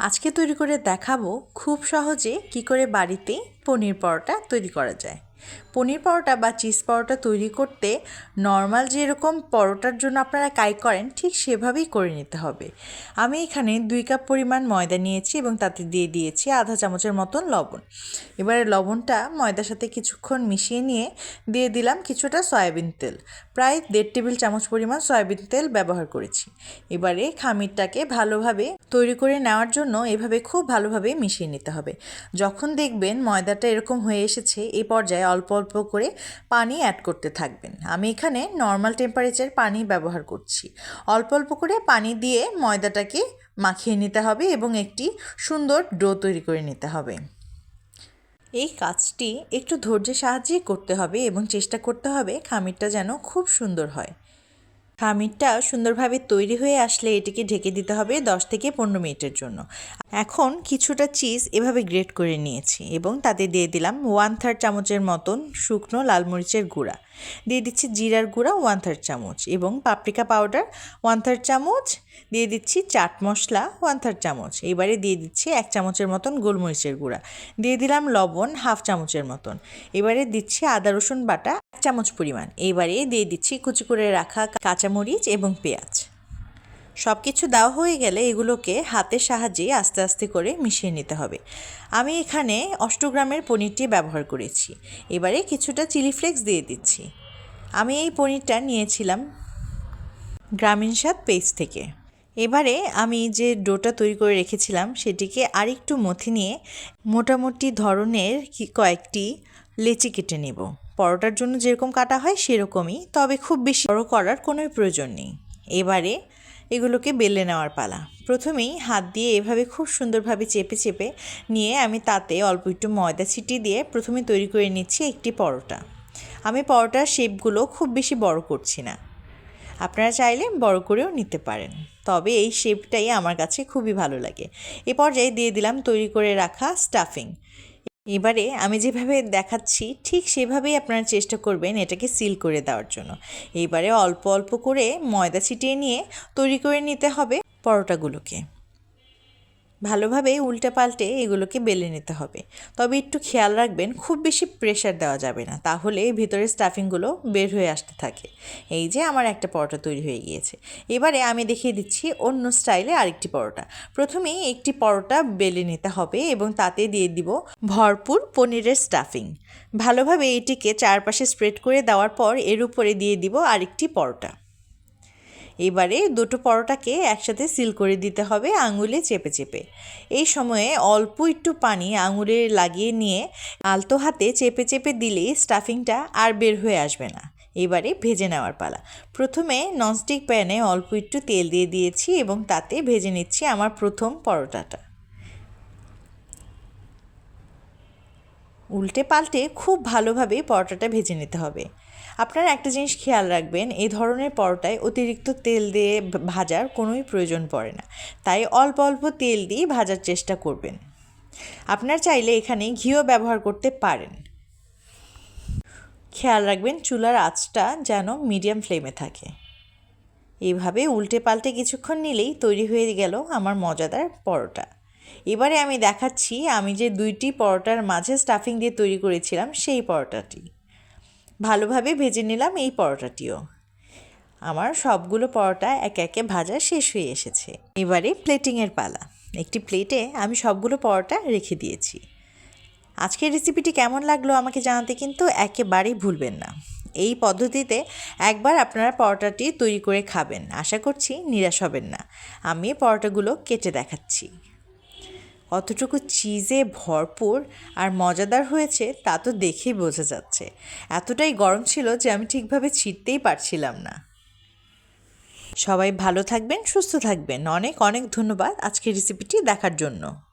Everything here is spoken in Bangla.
আজকে তৈরি করে দেখাবো খুব সহজে কি করে বাড়িতে পনির পরোটা তৈরি করা যায়। পনির পরোটা বা চিজ পরোটা তৈরি করতে নর্মাল যেরকম পরোটার জন্য আপনারা কাই করেন, ঠিক সেভাবেই করে নিতে হবে। আমি এখানে দুই কাপ পরিমাণ ময়দা নিয়েছি এবং তাতে দিয়ে দিয়েছি আধা চামচের মতন লবণ। এবারে লবণটা ময়দার সাথে কিছুক্ষণ মিশিয়ে নিয়ে দিয়ে দিলাম কিছুটা সয়াবিন তেল। প্রায় দেড় টেবিল চামচ পরিমাণ সয়াবিন তেল ব্যবহার করেছি। এবারে খামিরটাকে ভালোভাবে তৈরি করে নেওয়ার জন্য এভাবে খুব ভালোভাবে মিশিয়ে নিতে হবে। যখন দেখবেন ময়দাটা এরকম হয়ে এসেছে, এই পর্যায়ে অল্প অল্প করে পানি অ্যাড করতে থাকবেন। আমি এখানে নর্মাল টেম্পারেচার পানি ব্যবহার করছি। অল্প অল্প করে পানি দিয়ে ময়দাটাকে মাখিয়ে নিতে হবে এবং একটি সুন্দর ডো তৈরি করে নিতে হবে। এই কাজটি একটু ধৈর্যের সাহায্যেই করতে হবে এবং চেষ্টা করতে হবে খামিরটা যেন খুব সুন্দর হয়। খামিরটা সুন্দরভাবে তৈরি হয়ে আসলে এটিকে ঢেকে দিতে হবে দশ থেকে পনেরো মিনিটের জন্য। এখন কিছুটা চিজ এভাবে গ্রেট করে নিয়েছি এবং তাতে দিয়ে দিলাম ওয়ান থার্ড চামচের মতন শুকনো লাল মরিচের গুঁড়া। দিয়ে দিচ্ছি জিরার গুঁড়া ওয়ান থার্ড চামচ এবং পাপরিকা পাউডার ওয়ান থার্ড চামচ। দিয়ে দিচ্ছি চাট মশলা ওয়ান থার্ড চামচ। এবারে দিয়ে দিচ্ছি এক চামচের মতন গোলমরিচের গুঁড়া। দিয়ে দিলাম লবণ হাফ চামচের মতন। এবারে দিচ্ছি আদা রসুন বাটা এক চামচ পরিমাণ। এবারে দিয়ে দিচ্ছি কুচি করে রাখা কাঁচামরিচ এবং পেঁয়াজ। সব কিছু দেওয়া হয়ে গেলে এগুলোকে হাতের সাহায্যে আস্তে আস্তে করে মিশিয়ে নিতে হবে। আমি এখানে অষ্টগ্রামের পনিরটি ব্যবহার করেছি। এবারে কিছুটা চিলি ফ্লেক্স দিয়ে দিচ্ছি। আমি এই পনিরটা নিয়েছিলাম গ্রামীণ স্বাদ পেজ থেকে। এবারে আমি যে ডোটা তৈরি করে রেখেছিলাম, সেটিকে আরেকটু মথি নিয়ে মোটামুটি ধরনের কয়েকটি লেচি কেটে নেব। পরোটার জন্য যেরকম কাটা হয় সেরকমই, তবে খুব বেশি বড় করার কোনো প্রয়োজন নেই। এবারে এগুলোকে বেলে নেওয়ার পালা। প্রথমেই হাত দিয়ে এভাবে খুব সুন্দরভাবে চেপে চেপে নিয়ে আমি তাতে অল্প একটু ময়দা ছিটি দিয়ে প্রথমে তৈরি করে নিচ্ছি একটি পরোটা। আমি পরোটার শেপগুলো খুব বেশি বড় করছি না। আপনারা চাইলে বড় করেও নিতে পারেন, তবে এই শেপটাই আমার কাছে খুবই ভালো লাগে। এ পর্যায়ে দিয়ে দিলাম তৈরি করে রাখা স্টাফিং এবারে আমি যেভাবে দেখাচ্ছি, ঠিক সেভাবেই আপনারা চেষ্টা করবেন এটাকে সিল করে দেওয়ার জন্য। এবারে অল্প অল্প করে ময়দা ছিটিয়ে নিয়ে তৈরি করে নিতে হবে পরোটাগুলোকে। ভালোভাবে উল্টে পাল্টে এগুলোকে বেলে নিতে হবে। তবে একটু খেয়াল রাখবেন, খুব বেশি প্রেশার দেওয়া যাবে না। তাহলে ভিতরে স্টাফিংগুলো বের হয়ে আসতে থাকে। এই যে আমার একটা পরোটা তৈরি হয়ে গিয়েছে। এবারে আমি দেখিয়ে দিচ্ছি অন্য স্টাইলে আরেকটি পরোটা। প্রথমেই একটি পরোটা বেলে নিতে হবে এবং তাতে দিয়ে দিব ভরপুর পনিরের স্টাফিং ভালোভাবে এটিকে চারপাশে স্প্রেড করে দেওয়ার পর এর উপরে দিয়ে দিব আরেকটি পরোটা। এবারে দুটো পরোটাকে একসাথে সিল করে দিতে হবে আঙুলে চেপে চেপে। এই সময়ে অল্প একটু পানি আঙুলে লাগিয়ে নিয়ে আলতো হাতে চেপে চেপে দিলেই স্টাফিংটা আর বের হয়ে আসবে না। এবারে ভেজে নেওয়ার পালা। প্রথমে ননস্টিক প্যানে অল্প একটু তেল দিয়ে দিয়েছি এবং তাতে ভেজে নিচ্ছি আমার প্রথম পরোটাটা। উল্টে পাল্টে খুব ভালোভাবে পরোটাটা ভেজে নিতে হবে। আপনারা একটা জিনিস খেয়াল রাখবেন, এই ধরনের পরোটায় অতিরিক্ত তেল দিয়ে ভাজার কোনোই প্রয়োজন পড়ে না। তাই অল্প অল্প তেল দিয়ে ভাজার চেষ্টা করবেন। আপনার চাইলে এখানে ঘিও ব্যবহার করতে পারেন। খেয়াল রাখবেন চুলার আঁচটা যেন মিডিয়াম ফ্লেমে থাকে। এইভাবে উল্টে পাল্টে কিছুক্ষণ নিলেই তৈরি হয়ে গেল আমার মজাদার পরোটা। এবারে আমি দেখাচ্ছি আমি যে দুইটি পরোটার মাঝে স্টাফিং দিয়ে তৈরি করেছিলাম সেই পরোটাটি। ভালোভাবে ভেজে নিলাম এই পরোটাটিও। আমার সবগুলো পরোটা একে একে ভাজা শেষ হয়ে এসেছে। এবারে প্লেটিংয়ের পালা। একটি প্লেটে আমি সবগুলো পরোটা রেখে দিয়েছি। আজকের রেসিপিটি কেমন লাগল আমাকে জানাতে কিন্তু একেবারেই ভুলবেন না। এই পদ্ধতিতে একবার আপনারা পরোটাটি তৈরি করে খাবেন। আশা করছি নিরাশ হবেন না। আমি পরোটাগুলো কেটে দেখাচ্ছি। কতটুকু চিজে ভরপুর আর মজাদার হয়েছে তা তো দেখেই বোঝা যাচ্ছে। এতটাই গরম ছিল যে আমি ঠিকভাবে ছিটতেই পারছিলাম না। সবাই ভালো থাকবেন, সুস্থ থাকবেন। অনেক অনেক ধন্যবাদ আজকের রেসিপিটি দেখার জন্য।